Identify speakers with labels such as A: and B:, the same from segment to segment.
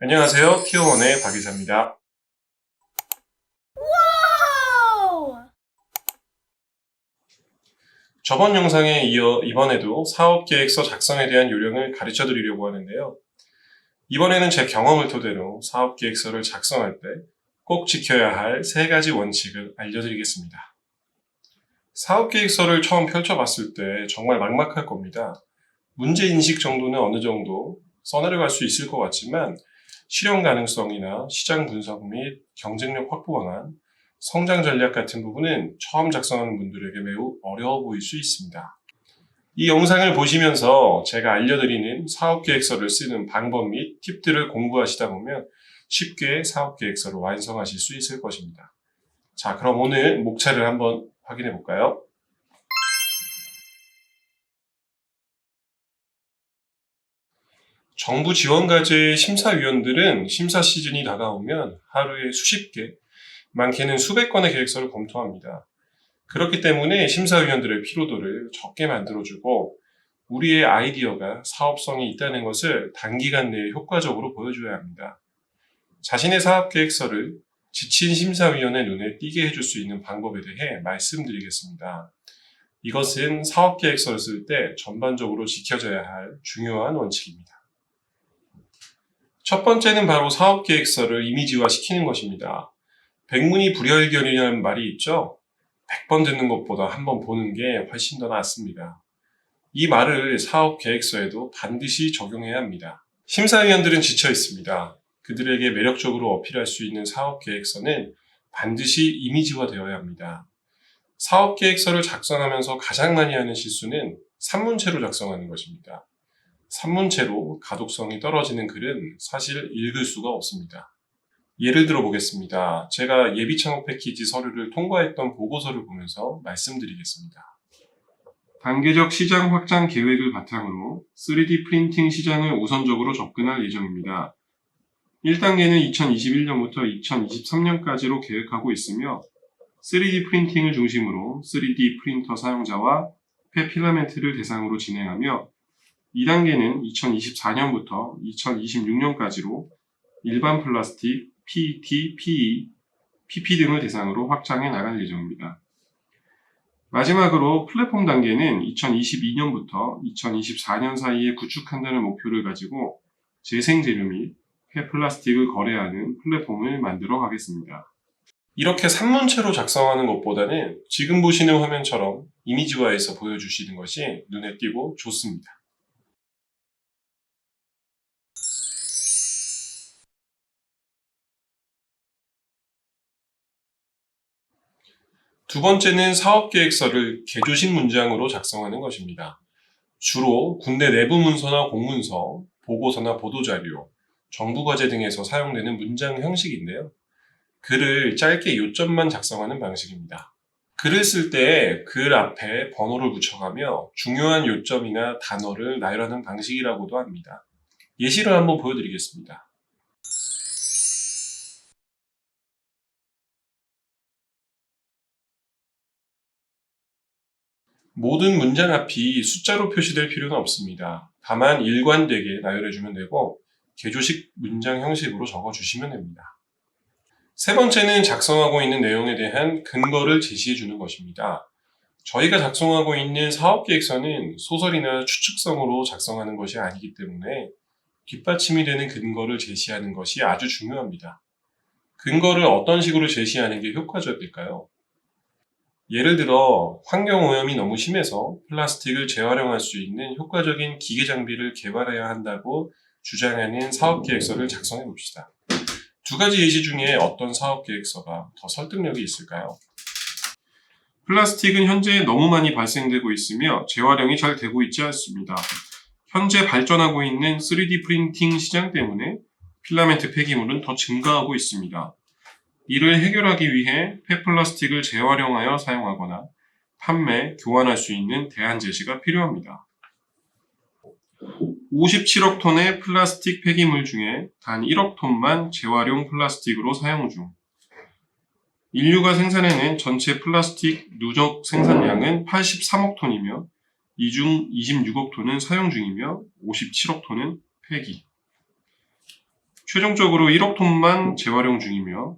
A: 안녕하세요. 티어원의 박이사입니다. 저번 영상에 이어 이번에도 사업계획서 작성에 대한 요령을 가르쳐 드리려고 하는데요. 이번에는 제 경험을 토대로 사업계획서를 작성할 때 꼭 지켜야 할 세 가지 원칙을 알려드리겠습니다. 사업계획서를 처음 펼쳐봤을 때 정말 막막할 겁니다. 문제인식 정도는 어느 정도 써내려갈 수 있을 것 같지만 실현 가능성이나 시장 분석 및 경쟁력 확보 방안, 성장 전략 같은 부분은 처음 작성하는 분들에게 매우 어려워 보일 수 있습니다. 이 영상을 보시면서 제가 알려드리는 사업계획서를 쓰는 방법 및 팁들을 공부하시다 보면 쉽게 사업계획서를 완성하실 수 있을 것입니다. 자, 그럼 오늘 목차를 한번 확인해 볼까요? 정부 지원과제 심사위원들은 심사 시즌이 다가오면 하루에 수십 개, 많게는 수백 건의 계획서를 검토합니다. 그렇기 때문에 심사위원들의 피로도를 적게 만들어주고 우리의 아이디어가 사업성이 있다는 것을 단기간 내에 효과적으로 보여줘야 합니다. 자신의 사업 계획서를 지친 심사위원의 눈에 띄게 해줄 수 있는 방법에 대해 말씀드리겠습니다. 이것은 사업 계획서를 쓸 때 전반적으로 지켜져야 할 중요한 원칙입니다. 첫 번째는 바로 사업 계획서를 이미지화 시키는 것입니다. 백문이 불여일견이라는 말이 있죠? 100번 듣는 것보다 한 번 보는 게 훨씬 더 낫습니다. 이 말을 사업 계획서에도 반드시 적용해야 합니다. 심사위원들은 지쳐 있습니다. 그들에게 매력적으로 어필할 수 있는 사업 계획서는 반드시 이미지화 되어야 합니다. 사업 계획서를 작성하면서 가장 많이 하는 실수는 산문체로 작성하는 것입니다. 산문체로 가독성이 떨어지는 글은 사실 읽을 수가 없습니다. 예를 들어 보겠습니다. 제가 예비 창업 패키지 서류를 통과했던 보고서를 보면서 말씀드리겠습니다. 단계적 시장 확장 계획을 바탕으로 3D 프린팅 시장을 우선적으로 접근할 예정입니다. 1단계는 2021년부터 2023년까지로 계획하고 있으며 3D 프린팅을 중심으로 3D 프린터 사용자와 폐 필라멘트를 대상으로 진행하며 2단계는 2024년부터 2026년까지로 일반 플라스틱, PET, PE, PP 등을 대상으로 확장해 나갈 예정입니다. 마지막으로 플랫폼 단계는 2022년부터 2024년 사이에 구축한다는 목표를 가지고 재생재료 및 폐플라스틱을 거래하는 플랫폼을 만들어 가겠습니다. 이렇게 산문체로 작성하는 것보다는 지금 보시는 화면처럼 이미지화해서 보여주시는 것이 눈에 띄고 좋습니다. 두 번째는 사업계획서를 개조식 문장으로 작성하는 것입니다. 주로 군대 내부 문서나 공문서, 보고서나 보도자료, 정부과제 등에서 사용되는 문장 형식인데요. 글을 짧게 요점만 작성하는 방식입니다. 글을 쓸 때 글 앞에 번호를 붙여가며 중요한 요점이나 단어를 나열하는 방식이라고도 합니다. 예시를 한번 보여드리겠습니다. 모든 문장 앞이 숫자로 표시될 필요는 없습니다. 다만 일관되게 나열해주면 되고 개조식 문장 형식으로 적어주시면 됩니다. 세 번째는 작성하고 있는 내용에 대한 근거를 제시해 주는 것입니다. 저희가 작성하고 있는 사업계획서는 소설이나 추측성으로 작성하는 것이 아니기 때문에 뒷받침이 되는 근거를 제시하는 것이 아주 중요합니다. 근거를 어떤 식으로 제시하는 게 효과적일까요? 예를 들어 환경오염이 너무 심해서 플라스틱을 재활용할 수 있는 효과적인 기계 장비를 개발해야 한다고 주장하는 사업계획서를 작성해 봅시다. 두 가지 예시 중에 어떤 사업계획서가 더 설득력이 있을까요? 플라스틱은 현재 너무 많이 발생되고 있으며 재활용이 잘 되고 있지 않습니다. 현재 발전하고 있는 3D 프린팅 시장 때문에 필라멘트 폐기물은 더 증가하고 있습니다. 이를 해결하기 위해 폐플라스틱을 재활용하여 사용하거나 판매, 교환할 수 있는 대안 제시가 필요합니다. 57억 톤의 플라스틱 폐기물 중에 단 1억 톤만 재활용 플라스틱으로 사용 중. 인류가 생산해낸 전체 플라스틱 누적 생산량은 83억 톤이며 이 중 26억 톤은 사용 중이며 57억 톤은 폐기. 최종적으로 1억 톤만 재활용 중이며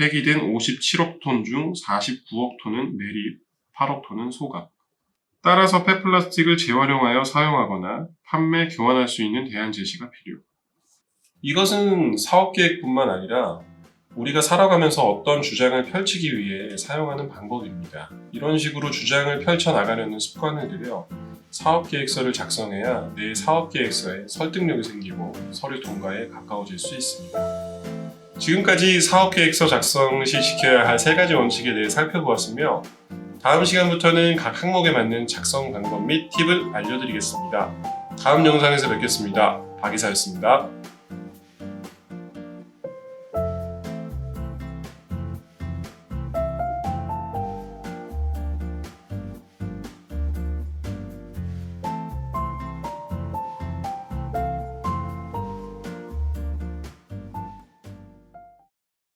A: 폐기된 57억 톤 중 49억 톤은 매립, 8억 톤은 소각. 따라서 폐플라스틱을 재활용하여 사용하거나 판매, 교환할 수 있는 대안 제시가 필요. 이것은 사업 계획뿐만 아니라 우리가 살아가면서 어떤 주장을 펼치기 위해 사용하는 방법입니다. 이런 식으로 주장을 펼쳐 나가려는 습관을 들여 사업 계획서를 작성해야 내 사업 계획서에 설득력이 생기고 서류 통과에 가까워질 수 있습니다. 지금까지 사업 계획서 작성 시 지켜야 할 세 가지 원칙에 대해 살펴보았으며 다음 시간부터는 각 항목에 맞는 작성 방법 및 팁을 알려드리겠습니다. 다음 영상에서 뵙겠습니다. 박이사였습니다.